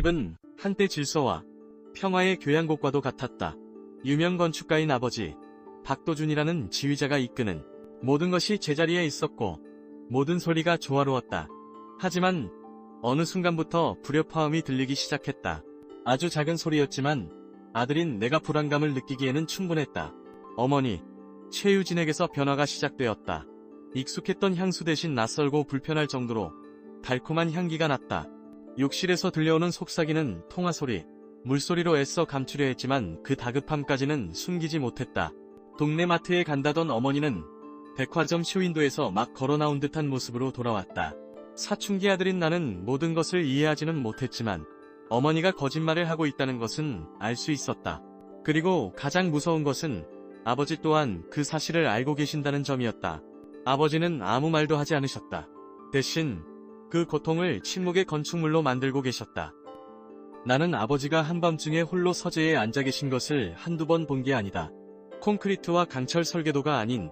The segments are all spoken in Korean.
집은 한때 질서와 평화의 교양곡과도 같았다. 유명 건축가인 아버지 박도준이라는 지휘자가 이끄는 모든 것이 제자리에 있었고 모든 소리가 조화로웠다. 하지만 어느 순간부터 불협화음이 들리기 시작했다. 아주 작은 소리였지만 아들인 내가 불안감을 느끼기에는 충분했다. 어머니, 최유진에게서 변화가 시작되었다. 익숙했던 향수 대신 낯설고 불편할 정도로 달콤한 향기가 났다. 욕실에서 들려오는 속삭이는 통화 소리, 물소리로 애써 감추려 했지만 그 다급함까지는 숨기지 못했다. 동네 마트에 간다던 어머니는 백화점 쇼윈도에서 막 걸어 나온 듯한 모습으로 돌아왔다. 사춘기 아들인 나는 모든 것을 이해하지는 못했지만 어머니가 거짓말을 하고 있다는 것은 알 수 있었다. 그리고 가장 무서운 것은 아버지 또한 그 사실을 알고 계신다는 점이었다. 아버지는 아무 말도 하지 않으셨다. 대신 그 고통을 침묵의 건축물로 만들고 계셨다. 나는 아버지가 한밤중에 홀로 서재에 앉아 계신 것을 한두 번 본 게 아니다. 콘크리트와 강철 설계도가 아닌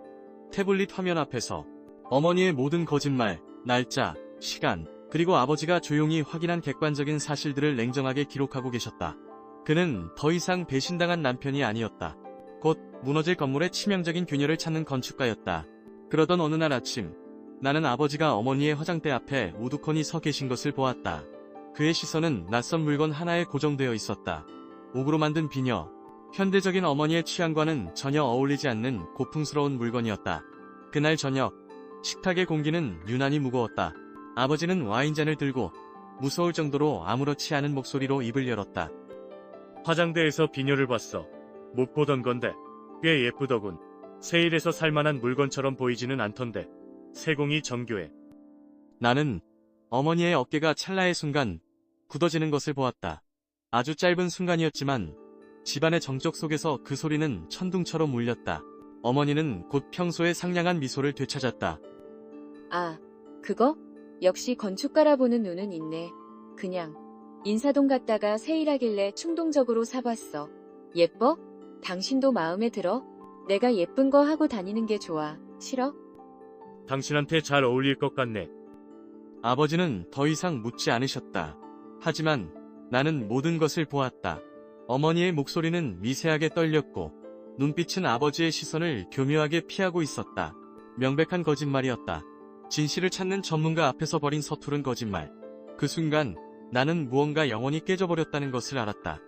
태블릿 화면 앞에서 어머니의 모든 거짓말, 날짜, 시간, 그리고 아버지가 조용히 확인한 객관적인 사실들을 냉정하게 기록하고 계셨다. 그는 더 이상 배신당한 남편이 아니었다. 곧 무너질 건물의 치명적인 균열을 찾는 건축가였다. 그러던 어느 날 아침, 나는 아버지가 어머니의 화장대 앞에 우두커니 서 계신 것을 보았다. 그의 시선은 낯선 물건 하나에 고정되어 있었다. 옥으로 만든 비녀. 현대적인 어머니의 취향과는 전혀 어울리지 않는 고풍스러운 물건이었다. 그날 저녁, 식탁의 공기는 유난히 무거웠다. 아버지는 와인잔을 들고 무서울 정도로 아무렇지 않은 목소리로 입을 열었다. 화장대에서 비녀를 봤어. 못 보던 건데 꽤 예쁘더군. 세일에서 살만한 물건처럼 보이지는 않던데. 세공이 정교해. 나는 어머니의 어깨가 찰나의 순간 굳어지는 것을 보았다. 아주 짧은 순간이었지만 집안의 정적 속에서 그 소리는 천둥처럼 울렸다. 어머니는 곧 평소의 상냥한 미소를 되찾았다. 아, 그거? 역시 건축가라 보는 눈은 있네. 그냥 인사동 갔다가 세일하길래 충동적으로 사봤어. 예뻐? 당신도 마음에 들어? 내가 예쁜 거 하고 다니는 게 좋아. 싫어? 당신한테 잘 어울릴 것 같네. 아버지는 더 이상 묻지 않으셨다. 하지만 나는 모든 것을 보았다. 어머니의 목소리는 미세하게 떨렸고 눈빛은 아버지의 시선을 교묘하게 피하고 있었다. 명백한 거짓말이었다. 진실을 찾는 전문가 앞에서 벌인 서투른 거짓말. 그 순간 나는 무언가 영원히 깨져버렸다는 것을 알았다.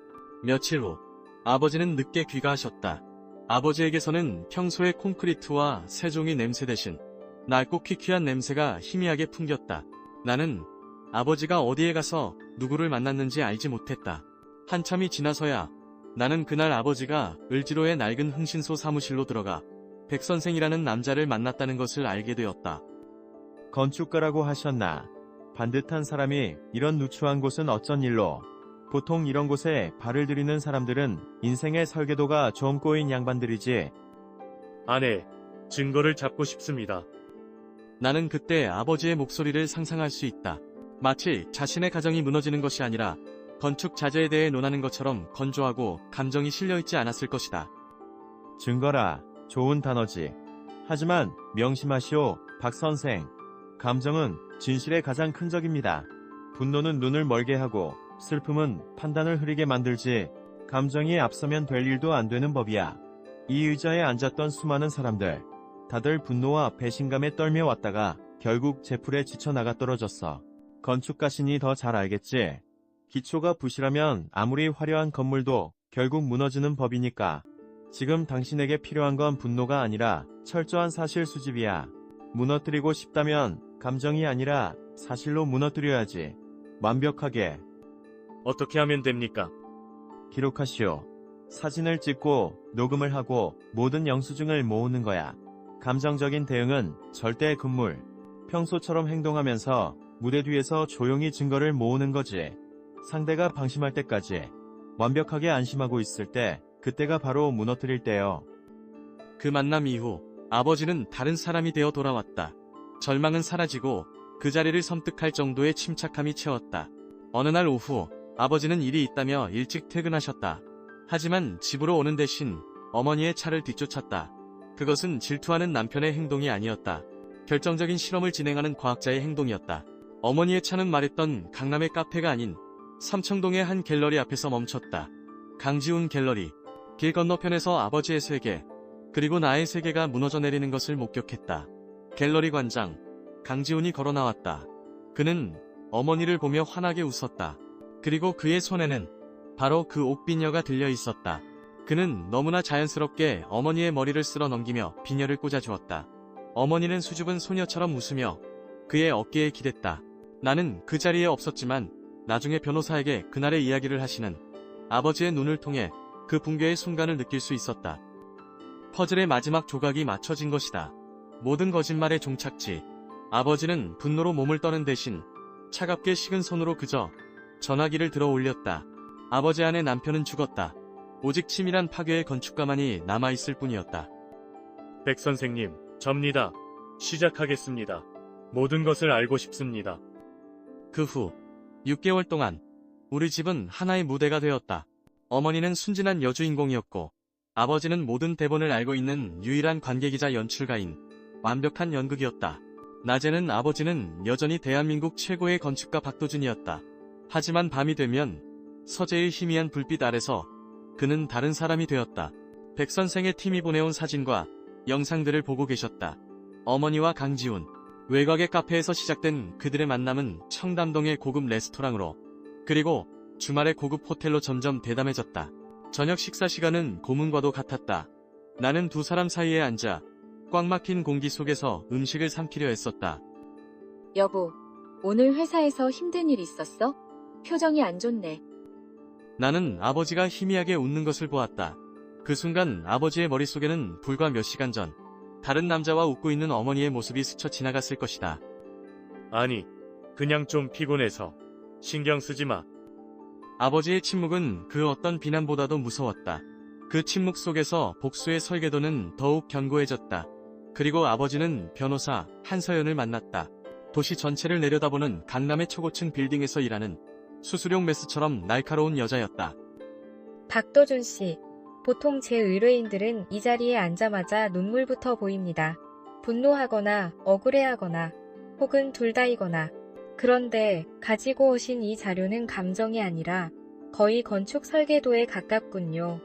며칠 후 아버지는 늦게 귀가하셨다. 아버지에게서는 평소의 콘크리트와 세종이 냄새 대신 낡고 퀴퀴한 냄새가 희미하게 풍겼다. 나는 아버지가 어디에 가서 누구를 만났는지 알지 못했다. 한참이 지나서야 나는 그날 아버지가 을지로의 낡은 흥신소 사무실로 들어가 백 선생이라는 남자를 만났다는 것을 알게 되었다. 건축가라고 하셨나? 반듯한 사람이 이런 누추한 곳은 어쩐 일로? 보통 이런 곳에 발을 들이는 사람들은 인생의 설계도가 좀 꼬인 양반들이지. 아내, 증거를 잡고 싶습니다. 나는 그때 아버지의 목소리를 상상할 수 있다. 마치 자신의 가정이 무너지는 것이 아니라 건축 자재에 대해 논하는 것처럼 건조하고 감정이 실려있지 않았을 것이다. 증거라, 좋은 단어지. 하지만 명심하시오, 박 선생. 감정은 진실의 가장 큰 적입니다. 분노는 눈을 멀게 하고 슬픔은 판단을 흐리게 만들지 감정이 앞서면 될 일도 안 되는 법이야. 이 의자에 앉았던 수많은 사람들. 다들 분노와 배신감에 떨며 왔다가 결국 제풀에 지쳐 나가 떨어졌어. 건축가신이 더 잘 알겠지. 기초가 부실하면 아무리 화려한 건물도 결국 무너지는 법이니까. 지금 당신에게 필요한 건 분노가 아니라 철저한 사실 수집이야. 무너뜨리고 싶다면 감정이 아니라 사실로 무너뜨려야지. 완벽하게 어떻게 하면 됩니까? 기록하시오. 사진을 찍고 녹음을 하고 모든 영수증을 모으는 거야. 감정적인 대응은 절대 금물. 평소처럼 행동하면서 무대 뒤에서 조용히 증거를 모으는 거지. 상대가 방심할 때까지 완벽하게 안심하고 있을 때 그때가 바로 무너뜨릴 때요. 그 만남 이후 아버지는 다른 사람이 되어 돌아왔다. 절망은 사라지고 그 자리를 섬뜩할 정도의 침착함이 채웠다. 어느 날 오후 아버지는 일이 있다며 일찍 퇴근하셨다. 하지만 집으로 오는 대신 어머니의 차를 뒤쫓았다. 그것은 질투하는 남편의 행동이 아니었다. 결정적인 실험을 진행하는 과학자의 행동이었다. 어머니의 차는 말했던 강남의 카페가 아닌 삼청동의 한 갤러리 앞에서 멈췄다. 강지훈 갤러리. 길 건너편에서 아버지의 세계, 그리고 나의 세계가 무너져 내리는 것을 목격했다. 갤러리 관장, 강지훈이 걸어 나왔다. 그는 어머니를 보며 환하게 웃었다. 그리고 그의 손에는 바로 그 옥비녀가 들려 있었다. 그는 너무나 자연스럽게 어머니의 머리를 쓸어 넘기며 비녀를 꽂아주었다. 어머니는 수줍은 소녀처럼 웃으며 그의 어깨에 기댔다. 나는 그 자리에 없었지만 나중에 변호사에게 그날의 이야기를 하시는 아버지의 눈을 통해 그 붕괴의 순간을 느낄 수 있었다. 퍼즐의 마지막 조각이 맞춰진 것이다. 모든 거짓말의 종착지. 아버지는 분노로 몸을 떠는 대신 차갑게 식은 손으로 그저 전화기를 들어 올렸다. 아버지 안에 남편은 죽었다. 오직 치밀한 파괴의 건축가만이 남아있을 뿐이었다. 백 선생님, 접니다. 시작하겠습니다. 모든 것을 알고 싶습니다. 그 후 6개월 동안 우리 집은 하나의 무대가 되었다. 어머니는 순진한 여주인공이었고 아버지는 모든 대본을 알고 있는 유일한 관계기자 연출가인 완벽한 연극이었다. 낮에는 아버지는 여전히 대한민국 최고의 건축가 박도준이었다. 하지만 밤이 되면 서재의 희미한 불빛 아래서 그는 다른 사람이 되었다. 백 선생의 팀이 보내온 사진과 영상들을 보고 계셨다. 어머니와 강지훈, 외곽의 카페에서 시작된 그들의 만남은 청담동의 고급 레스토랑으로 그리고 주말의 고급 호텔로 점점 대담해졌다. 저녁 식사 시간은 고문과도 같았다. 나는 두 사람 사이에 앉아 꽉 막힌 공기 속에서 음식을 삼키려 했었다. 여보, 오늘 회사에서 힘든 일 있었어? 표정이 안 좋네. 나는 아버지가 희미하게 웃는 것을 보았다. 그 순간 아버지의 머릿속에는 불과 몇 시간 전 다른 남자와 웃고 있는 어머니의 모습이 스쳐 지나갔을 것이다. 아니, 그냥 좀 피곤해서. 신경 쓰지 마. 아버지의 침묵은 그 어떤 비난보다도 무서웠다. 그 침묵 속에서 복수의 설계도는 더욱 견고해졌다. 그리고 아버지는 변호사 한서연을 만났다. 도시 전체를 내려다보는 강남의 초고층 빌딩에서 일하는 수수룡 메스처럼 날카로운 여자였다. 박도준 씨. 보통 제 의뢰인들은 이 자리에 앉자마자 눈물부터 보입니다. 분노하거나 억울해하거나 혹은 둘 다이거나. 그런데 가지고 오신 이 자료는 감정이 아니라 거의 건축 설계도에 가깝군요.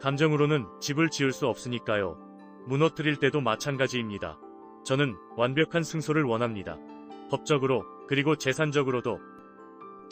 감정으로는 집을 지을 수 없으니까요. 무너뜨릴 때도 마찬가지입니다. 저는 완벽한 승소를 원합니다. 법적으로, 그리고 재산적으로도.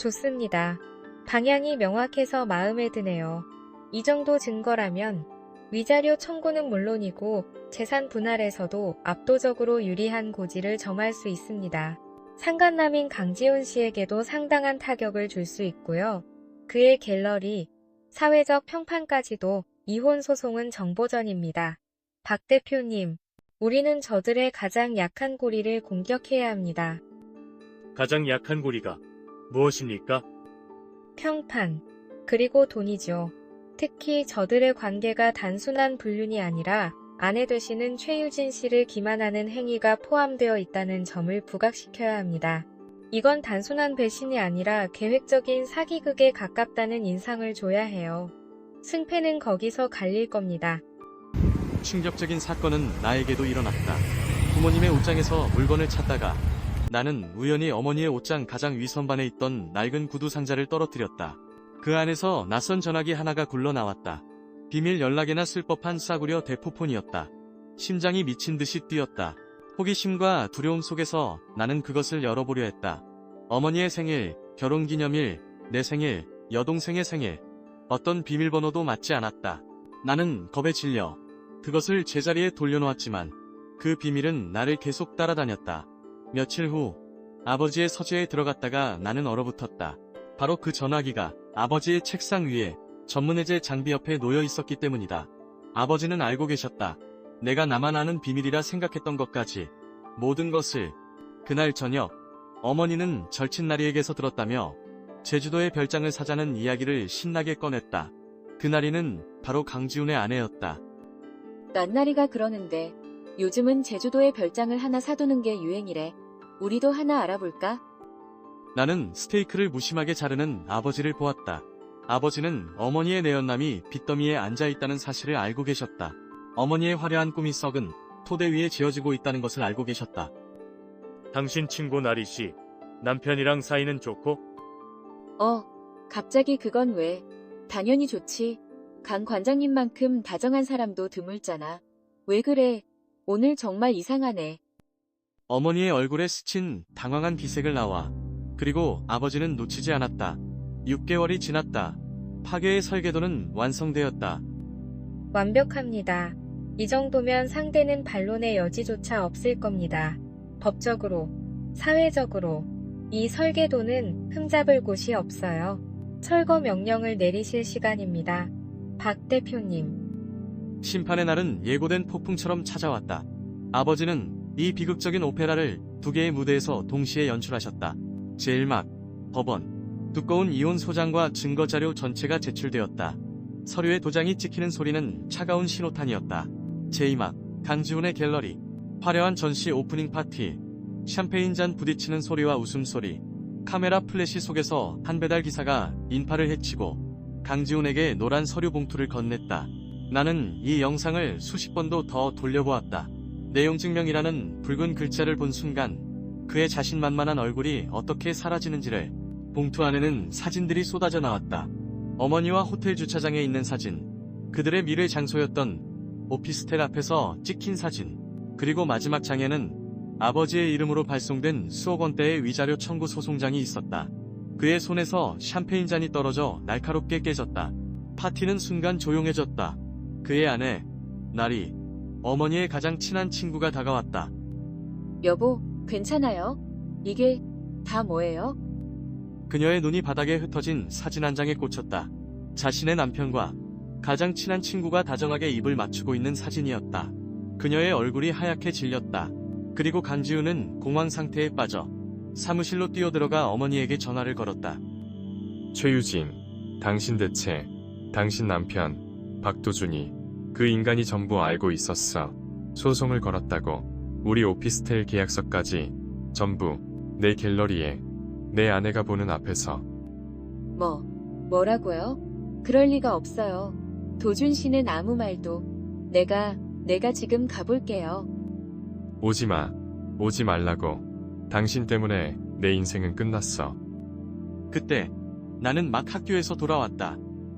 좋습니다. 방향이 명확해서 마음에 드네요. 이 정도 증거라면 위자료 청구는 물론이고 재산 분할에서도 압도적으로 유리한 고지를 점할 수 있습니다. 상간남인 강지훈 씨에게도 상당한 타격을 줄 수 있고요. 그의 갤러리, 사회적 평판까지도 이혼 소송은 정보전입니다. 박 대표님, 우리는 저들의 가장 약한 고리를 공격해야 합니다. 가장 약한 고리가 무엇입니까? 평판, 그리고 돈이죠. 특히 저들의 관계가 단순한 불륜이 아니라 아내 되시는 최유진 씨를 기만하는 행위가 포함되어 있다는 점을 부각시켜야 합니다. 이건 단순한 배신이 아니라 계획적인 사기극에 가깝다는 인상을 줘야 해요. 승패는 거기서 갈릴 겁니다. 충격적인 사건은 나에게도 일어났다. 부모님의 옷장에서 물건을 찾다가 나는 우연히 어머니의 옷장 가장 위선반에 있던 낡은 구두 상자를 떨어뜨렸다. 그 안에서 낯선 전화기 하나가 굴러 나왔다. 비밀 연락에나 쓸 법한 싸구려 대포폰이었다. 심장이 미친 듯이 뛰었다. 호기심과 두려움 속에서 나는 그것을 열어보려 했다. 어머니의 생일, 결혼기념일, 내 생일, 여동생의 생일. 어떤 비밀번호도 맞지 않았다. 나는 겁에 질려 그것을 제자리에 돌려놓았지만 그 비밀은 나를 계속 따라다녔다. 며칠 후 아버지의 서재에 들어갔다가 나는 얼어붙었다. 바로 그 전화기가 아버지의 책상 위에 전문해제 장비 옆에 놓여 있었기 때문이다. 아버지는 알고 계셨다. 내가 나만 아는 비밀이라 생각했던 것까지 모든 것을 그날 저녁 어머니는 절친 나리에게서 들었다며 제주도의 별장을 사자는 이야기를 신나게 꺼냈다. 그나리는 바로 강지훈의 아내였다. 낱나리가 그러는데 요즘은 제주도에 별장을 하나 사두는 게 유행이래. 우리도 하나 알아볼까? 나는 스테이크를 무심하게 자르는 아버지를 보았다. 아버지는 어머니의 내연남이 빚더미에 앉아 있다는 사실을 알고 계셨다. 어머니의 화려한 꿈이 썩은 토대 위에 지어지고 있다는 것을 알고 계셨다. 당신 친구 나리 씨, 남편이랑 사이는 좋고? 어, 갑자기 그건 왜? 당연히 좋지. 강 관장님만큼 다정한 사람도 드물잖아. 왜 그래? 오늘 정말 이상하네. 어머니의 얼굴에 스친 당황한 기색을 나와. 그리고 아버지는 놓치지 않았다. 6개월이 지났다. 파괴의 설계도는 완성되었다. 완벽합니다. 이 정도면 상대는 반론의 여지조차 없을 겁니다. 법적으로, 사회적으로, 이 설계도는 흠잡을 곳이 없어요. 철거 명령을 내리실 시간입니다. 박 대표님. 심판의 날은 예고된 폭풍처럼 찾아왔다. 아버지는 이 비극적인 오페라를 두 개의 무대에서 동시에 연출하셨다. 제1막, 법원, 두꺼운 이혼 소장과 증거 자료 전체가 제출되었다. 서류에 도장이 찍히는 소리는 차가운 신호탄이었다. 제2막, 강지훈의 갤러리, 화려한 전시 오프닝 파티, 샴페인 잔 부딪히는 소리와 웃음소리, 카메라 플래시 속에서 한 배달 기사가 인파를 해치고 강지훈에게 노란 서류 봉투를 건넸다. 나는 이 영상을 수십 번도 더 돌려보았다. 내용 증명이라는 붉은 글자를 본 순간 그의 자신만만한 얼굴이 어떻게 사라지는지를 봉투 안에는 사진들이 쏟아져 나왔다. 어머니와 호텔 주차장에 있는 사진, 그들의 미래 장소였던 오피스텔 앞에서 찍힌 사진, 그리고 마지막 장에는 아버지의 이름으로 발송된 수억 원대의 위자료 청구 소송장이 있었다. 그의 손에서 샴페인 잔이 떨어져 날카롭게 깨졌다. 파티는 순간 조용해졌다. 그의 아내, 나리, 어머니의 가장 친한 친구가 다가왔다. 여보, 괜찮아요? 이게 다 뭐예요? 그녀의 눈이 바닥에 흩어진 사진 한 장에 꽂혔다. 자신의 남편과 가장 친한 친구가 다정하게 입을 맞추고 있는 사진이었다. 그녀의 얼굴이 하얗게 질렸다. 그리고 강지우는 공황 상태에 빠져 사무실로 뛰어들어가 어머니에게 전화를 걸었다. 최유진, 당신 대체, 당신 남편, 박도준이 그 인간이 전부 알고 있었어. 소송을 걸었다고. 우리 오피스텔 계약서까지 전부 내 갤러리에 내 아내가 보는 앞에서 뭐, 뭐라고요? 그럴 리가 없어요. 도준 씨는 아무 말도. 내가, 내가 지금 가볼게요. 오지 마. 오지 말라고. 당신 때문에 내 인생은 끝났어. 그때 나는 막 학교에서 돌아왔다.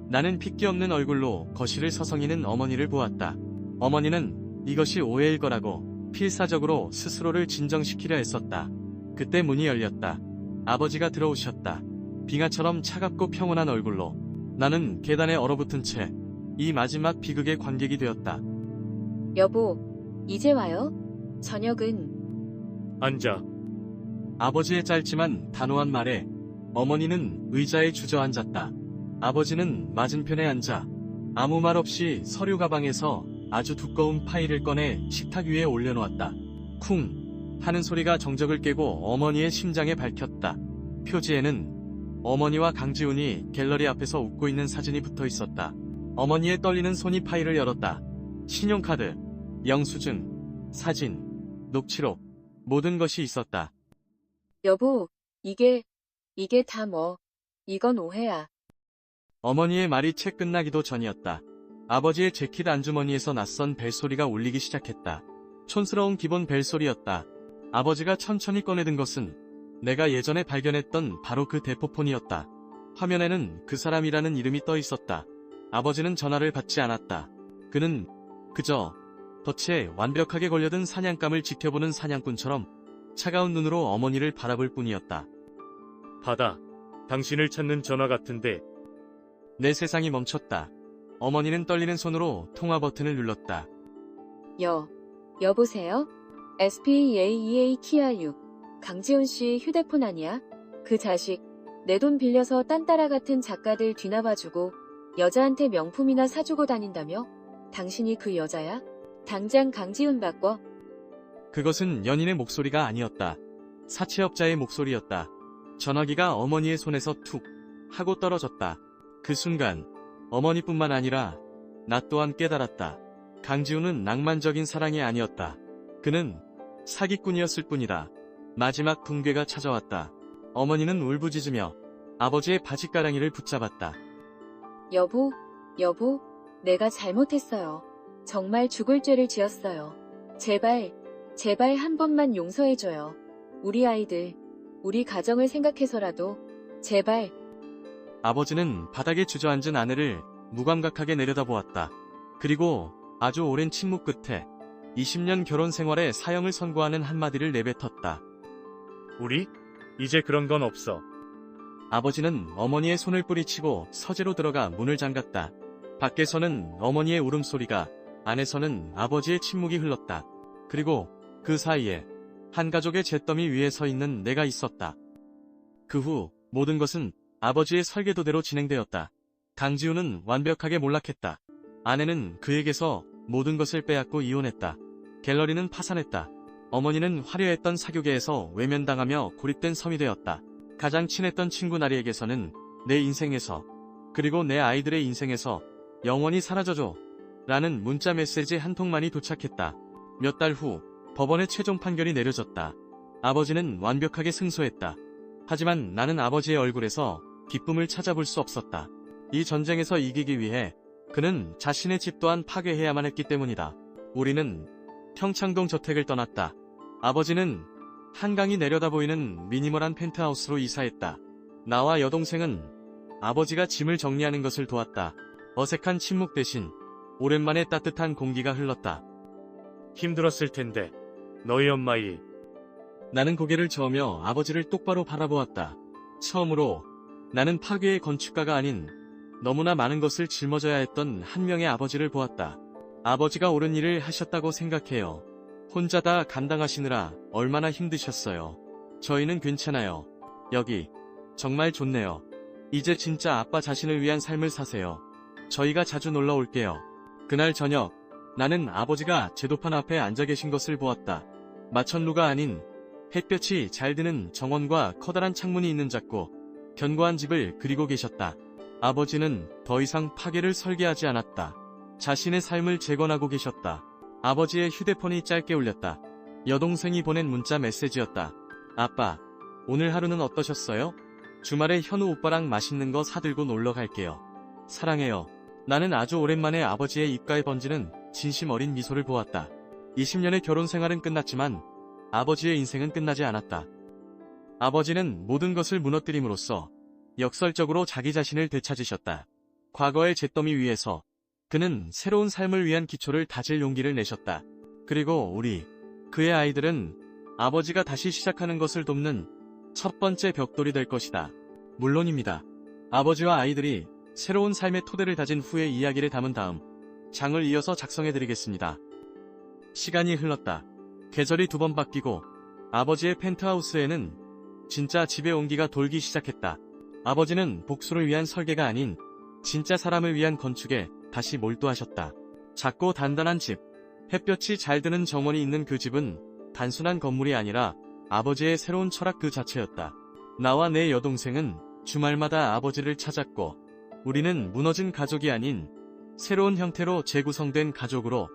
나는 핏기 없는 얼굴로 거실을 서성이는 어머니를 보았다. 어머니는 이것이 오해일 거라고 필사적으로 스스로를 진정시키려 했었다. 그때 문이 열렸다. 아버지가 들어오셨다. 빙하처럼 차갑고 평온한 얼굴로 나는 계단에 얼어붙은 채 이 마지막 비극의 관객이 되었다. 여보, 이제 와요? 저녁은 앉아. 아버지의 짧지만 단호한 말에 어머니는 의자에 주저앉았다. 아버지는 맞은편에 앉아 아무 말 없이 서류 가방에서 아주 두꺼운 파일을 꺼내 식탁 위에 올려놓았다. 쿵 하는 소리가 정적을 깨고 어머니의 심장에 밝혔다. 표지에는 어머니와 강지훈이 갤러리 앞에서 웃고 있는 사진이 붙어 있었다. 어머니의 떨리는 손이 파일을 열었다. 신용카드, 영수증, 사진, 녹취록, 모든 것이 있었다. 여보, 이게, 이게 다 뭐, 이건 오해야. 어머니의 말이 채 끝나기도 전이었다. 아버지의 재킷 안주머니에서 낯선 벨소리가 울리기 시작했다. 촌스러운 기본 벨소리였다. 아버지가 천천히 꺼내든 것은 내가 예전에 발견했던 바로 그 대포폰이었다. 화면에는 그 사람이라는 이름이 떠 있었다. 아버지는 전화를 받지 않았다. 그는 그저 덫에 완벽하게 걸려든 사냥감을 지켜보는 사냥꾼처럼 차가운 눈으로 어머니를 바라볼 뿐이었다. 받아. 당신을 찾는 전화 같은데 내 세상이 멈췄다. 어머니는 떨리는 손으로 통화 버튼을 눌렀다. 여, 여보세요? SPAEA 키아 6. 강지훈 씨 휴대폰 아니야? 그 자식. 내 돈 빌려서 딴따라 같은 작가들 뒤나봐주고 여자한테 명품이나 사주고 다닌다며? 당신이 그 여자야? 당장 강지훈 바꿔. 그것은 연인의 목소리가 아니었다. 사채업자의 목소리였다. 전화기가 어머니의 손에서 툭 하고 떨어졌다. 그 순간 어머니뿐만 아니라 나 또한 깨달았다. 강지우는 낭만적인 사랑이 아니었다. 그는 사기꾼이었을 뿐이다. 마지막 붕괴가 찾아왔다. 어머니는 울부짖으며 아버지의 바지가랑이를 붙잡았다. 여보, 여보, 내가 잘못했어요. 정말 죽을 죄를 지었어요. 제발, 제발 한 번만 용서해줘요. 우리 아이들, 우리 가정을 생각해서라도, 제발. 아버지는 바닥에 주저앉은 아내를 무감각하게 내려다보았다. 그리고 아주 오랜 침묵 끝에 20년 결혼 생활에 사형을 선고하는 한마디를 내뱉었다. 우리? 이제 그런 건 없어. 아버지는 어머니의 손을 뿌리치고 서재로 들어가 문을 잠갔다. 밖에서는 어머니의 울음소리가, 안에서는 아버지의 침묵이 흘렀다. 그리고 그 사이에 한 가족의 잿더미 위에 서 있는 내가 있었다. 그 후 모든 것은 아버지의 설계도대로 진행되었다. 강지우는 완벽하게 몰락했다. 아내는 그에게서 모든 것을 빼앗고 이혼했다. 갤러리는 파산했다. 어머니는 화려했던 사교계에서 외면당하며 고립된 섬이 되었다. 가장 친했던 친구 나리에게서는 내 인생에서 그리고 내 아이들의 인생에서 영원히 사라져줘 라는 문자 메시지 한 통만이 도착했다. 몇 달 후 법원의 최종 판결이 내려졌다. 아버지는 완벽하게 승소했다. 하지만 나는 아버지의 얼굴에서 기쁨을 찾아볼 수 없었다. 이 전쟁에서 이기기 위해 그는 자신의 집 또한 파괴해야만 했기 때문이다. 우리는 평창동 저택을 떠났다. 아버지는 한강이 내려다 보이는 미니멀한 펜트하우스로 이사했다. 나와 여동생은 아버지가 짐을 정리하는 것을 도왔다. 어색한 침묵 대신 오랜만에 따뜻한 공기가 흘렀다. 힘들었을 텐데. 너희 엄마 일. 나는 고개를 저으며 아버지를 똑바로 바라보았다. 처음으로 나는 파괴의 건축가가 아닌 너무나 많은 것을 짊어져야 했던 한 명의 아버지를 보았다. 아버지가 옳은 일을 하셨다고 생각해요. 혼자 다 감당하시느라 얼마나 힘드셨어요. 저희는 괜찮아요. 여기 정말 좋네요. 이제 진짜 아빠 자신을 위한 삶을 사세요. 저희가 자주 놀러 올게요. 그날 저녁 나는 아버지가 제도판 앞에 앉아 계신 것을 보았다. 마천루가 아닌 햇볕이 잘 드는 정원과 커다란 창문이 있는 작고 견고한 집을 그리고 계셨다. 아버지는 더 이상 파괴를 설계하지 않았다. 자신의 삶을 재건하고 계셨다. 아버지의 휴대폰이 짧게 울렸다. 여동생이 보낸 문자 메시지였다. 아빠, 오늘 하루는 어떠셨어요? 주말에 현우 오빠랑 맛있는 거 사들고 놀러 갈게요. 사랑해요. 나는 아주 오랜만에 아버지의 입가에 번지는 진심 어린 미소를 보았다. 20년의 결혼 생활은 끝났지만 아버지의 인생은 끝나지 않았다. 아버지는 모든 것을 무너뜨림으로써 역설적으로 자기 자신을 되찾으셨다. 과거의 잿더미 위에서 그는 새로운 삶을 위한 기초를 다질 용기를 내셨다. 그리고 우리, 그의 아이들은 아버지가 다시 시작하는 것을 돕는 첫 번째 벽돌이 될 것이다. 물론입니다. 아버지와 아이들이 새로운 삶의 토대를 다진 후의 이야기를 담은 다음 장을 이어서 작성해드리겠습니다. 시간이 흘렀다. 계절이 두 번 바뀌고 아버지의 펜트하우스에는 진짜 집의 온기가 돌기 시작했다. 아버지는 복수를 위한 설계가 아닌 진짜 사람을 위한 건축에 다시 몰두하셨다. 작고 단단한 집, 햇볕이 잘 드는 정원이 있는 그 집은 단순한 건물이 아니라 아버지의 새로운 철학 그 자체였다. 나와 내 여동생은 주말마다 아버지를 찾았고 우리는 무너진 가족이 아닌 새로운 형태로 재구성된 가족으로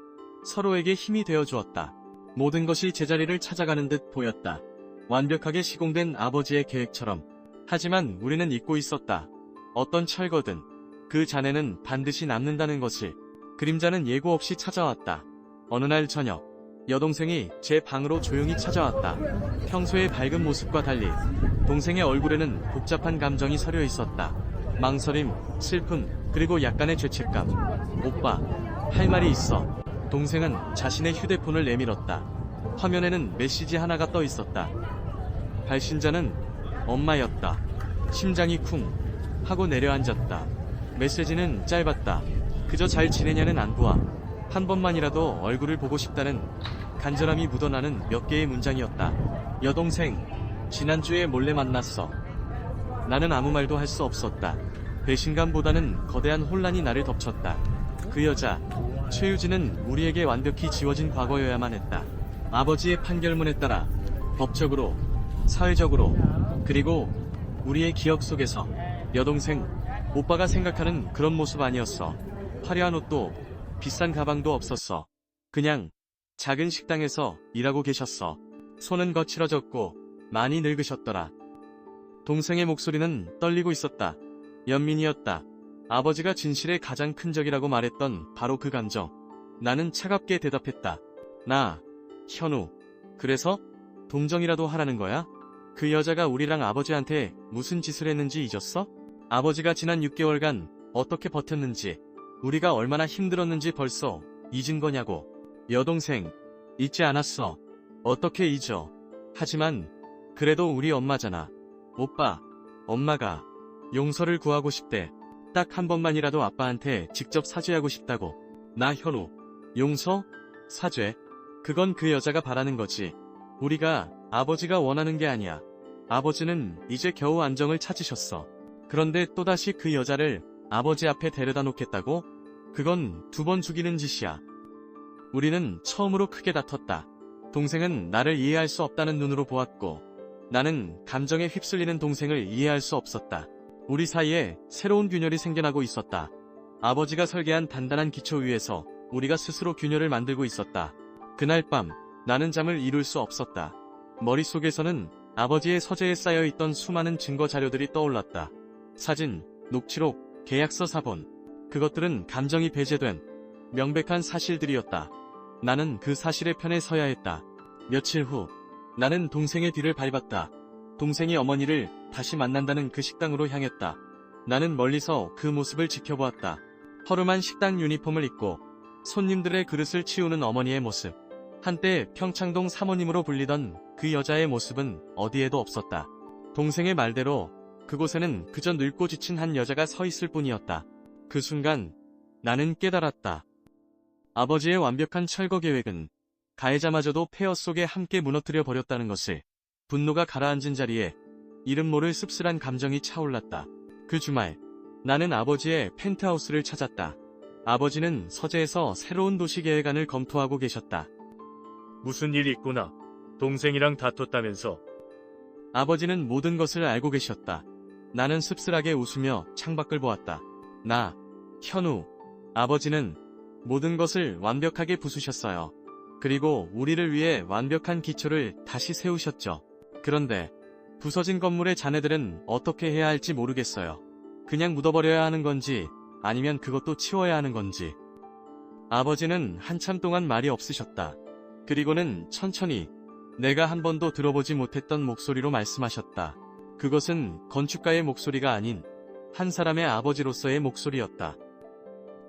서로에게 힘이 되어 주었다. 모든 것이 제자리를 찾아가는 듯 보였다. 완벽하게 시공된 아버지의 계획처럼. 하지만 우리는 잊고 있었다. 어떤 철거든 그 잔해는 반드시 남는다는 것을. 그림자는 예고 없이 찾아왔다. 어느 날 저녁, 여동생이 제 방으로 조용히 찾아왔다. 평소의 밝은 모습과 달리 동생의 얼굴에는 복잡한 감정이 서려 있었다. 망설임, 슬픔, 그리고 약간의 죄책감. 오빠, 할 말이 있어. 동생은 자신의 휴대폰을 내밀었다. 화면에는 메시지 하나가 떠 있었다. 발신자는 엄마였다. 심장이 쿵 하고 내려앉았다. 메시지는 짧았다. 그저 잘 지내냐는 안부와 한 번만이라도 얼굴을 보고 싶다는 간절함이 묻어나는 몇 개의 문장이었다. 여동생, 지난주에 몰래 만났어. 나는 아무 말도 할 수 없었다. 배신감보다는 거대한 혼란이 나를 덮쳤다. 그 여자, 최유진은 우리에게 완벽히 지워진 과거여야만 했다. 아버지의 판결문에 따라 법적으로, 사회적으로, 그리고 우리의 기억 속에서 여동생, 오빠가 생각하는 그런 모습 아니었어. 화려한 옷도 비싼 가방도 없었어. 그냥 작은 식당에서 일하고 계셨어. 손은 거칠어졌고 많이 늙으셨더라. 동생의 목소리는 떨리고 있었다. 연민이었다. 아버지가 진실의 가장 큰 적이라고 말했던 바로 그 감정. 나는 차갑게 대답했다. 나, 현우. 그래서? 동정이라도 하라는 거야? 그 여자가 우리랑 아버지한테 무슨 짓을 했는지 잊었어? 아버지가 지난 6개월간 어떻게 버텼는지, 우리가 얼마나 힘들었는지 벌써 잊은 거냐고. 여동생, 잊지 않았어. 어떻게 잊어. 하지만, 그래도 우리 엄마잖아. 오빠, 엄마가 용서를 구하고 싶대. 딱 한 번만이라도 아빠한테 직접 사죄하고 싶다고. 나 현우. 용서? 사죄? 그건 그 여자가 바라는 거지. 우리가 아버지가 원하는 게 아니야. 아버지는 이제 겨우 안정을 찾으셨어. 그런데 또다시 그 여자를 아버지 앞에 데려다 놓겠다고? 그건 두 번 죽이는 짓이야. 우리는 처음으로 크게 다퉜다. 동생은 나를 이해할 수 없다는 눈으로 보았고, 나는 감정에 휩쓸리는 동생을 이해할 수 없었다. 우리 사이에 새로운 균열이 생겨나고 있었다. 아버지가 설계한 단단한 기초 위에서 우리가 스스로 균열을 만들고 있었다. 그날 밤, 나는 잠을 이룰 수 없었다. 머릿속에서는 아버지의 서재에 쌓여있던 수많은 증거 자료들이 떠올랐다. 사진, 녹취록, 계약서 사본. 그것들은 감정이 배제된 명백한 사실들이었다. 나는 그 사실의 편에 서야 했다. 며칠 후, 나는 동생의 뒤를 밟았다. 동생이 어머니를 다시 만난다는 그 식당으로 향했다. 나는 멀리서 그 모습을 지켜보았다. 허름한 식당 유니폼을 입고 손님들의 그릇을 치우는 어머니의 모습. 한때 평창동 사모님으로 불리던 그 여자의 모습은 어디에도 없었다. 동생의 말대로 그곳에는 그저 늙고 지친 한 여자가 서 있을 뿐이었다. 그 순간 나는 깨달았다. 아버지의 완벽한 철거 계획은 가해자마저도 폐허 속에 함께 무너뜨려 버렸다는 것을 분노가 가라앉은 자리에 이름 모를 씁쓸한 감정이 차올랐다. 그 주말 나는 아버지의 펜트하우스를 찾았다. 아버지는 서재에서 새로운 도시 계획안을 검토하고 계셨다. 무슨 일 있구나. 동생이랑 다퉜다면서. 아버지는 모든 것을 알고 계셨다. 나는 씁쓸하게 웃으며 창밖을 보았다. 나, 현우, 아버지는 모든 것을 완벽하게 부수셨어요. 그리고 우리를 위해 완벽한 기초를 다시 세우셨죠. 그런데 부서진 건물의 자네들은 어떻게 해야 할지 모르겠어요. 그냥 묻어버려야 하는 건지 아니면 그것도 치워야 하는 건지. 아버지는 한참 동안 말이 없으셨다. 그리고는 천천히 내가 한 번도 들어보지 못했던 목소리로 말씀하셨다. 그것은 건축가의 목소리가 아닌 한 사람의 아버지로서의 목소리였다.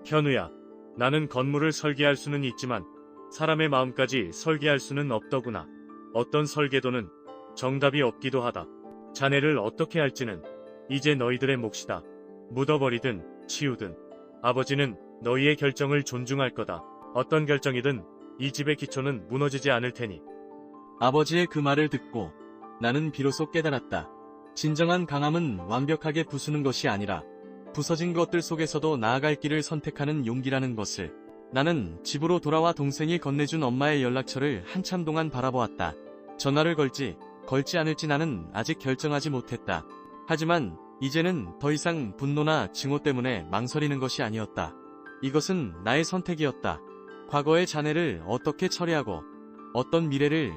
현우야, 나는 건물을 설계할 수는 있지만 사람의 마음까지 설계할 수는 없더구나. 어떤 설계도는 정답이 없기도 하다. 자네를 어떻게 할지는 이제 너희들의 몫이다. 묻어버리든 치우든 아버지는 너희의 결정을 존중할 거다. 어떤 결정이든 이 집의 기초는 무너지지 않을 테니. 아버지의 그 말을 듣고 나는 비로소 깨달았다. 진정한 강함은 완벽하게 부수는 것이 아니라 부서진 것들 속에서도 나아갈 길을 선택하는 용기라는 것을 나는 집으로 돌아와 동생이 건네준 엄마의 연락처를 한참 동안 바라보았다. 전화를 걸지 걸지 않을지 나는 아직 결정하지 못했다. 하지만 이제는 더 이상 분노나 증오 때문에 망설이는 것이 아니었다. 이것은 나의 선택이었다. 과거의 자네를 어떻게 처리하고 어떤 미래를